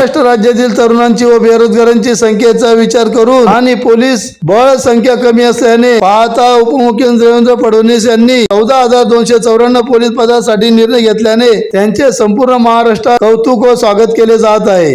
महाराष्ट्र राज्यातील तरुणांची व बेरोजगारांची संख्येचा विचार करून आणि पोलीस बळ संख्या कमी असल्याने पाहता उपमुख्यमंत्री देवेंद्र फडणवीस यांनी चौदा हजार दोनशे चौऱ्याण्णव पोलीस पदासाठी निर्णय घेतल्याने त्यांचे संपूर्ण महाराष्ट्रात कौतुक व स्वागत केले जात आहे.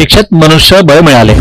प्रशिक्षित मनुष्यबळ मिळाले.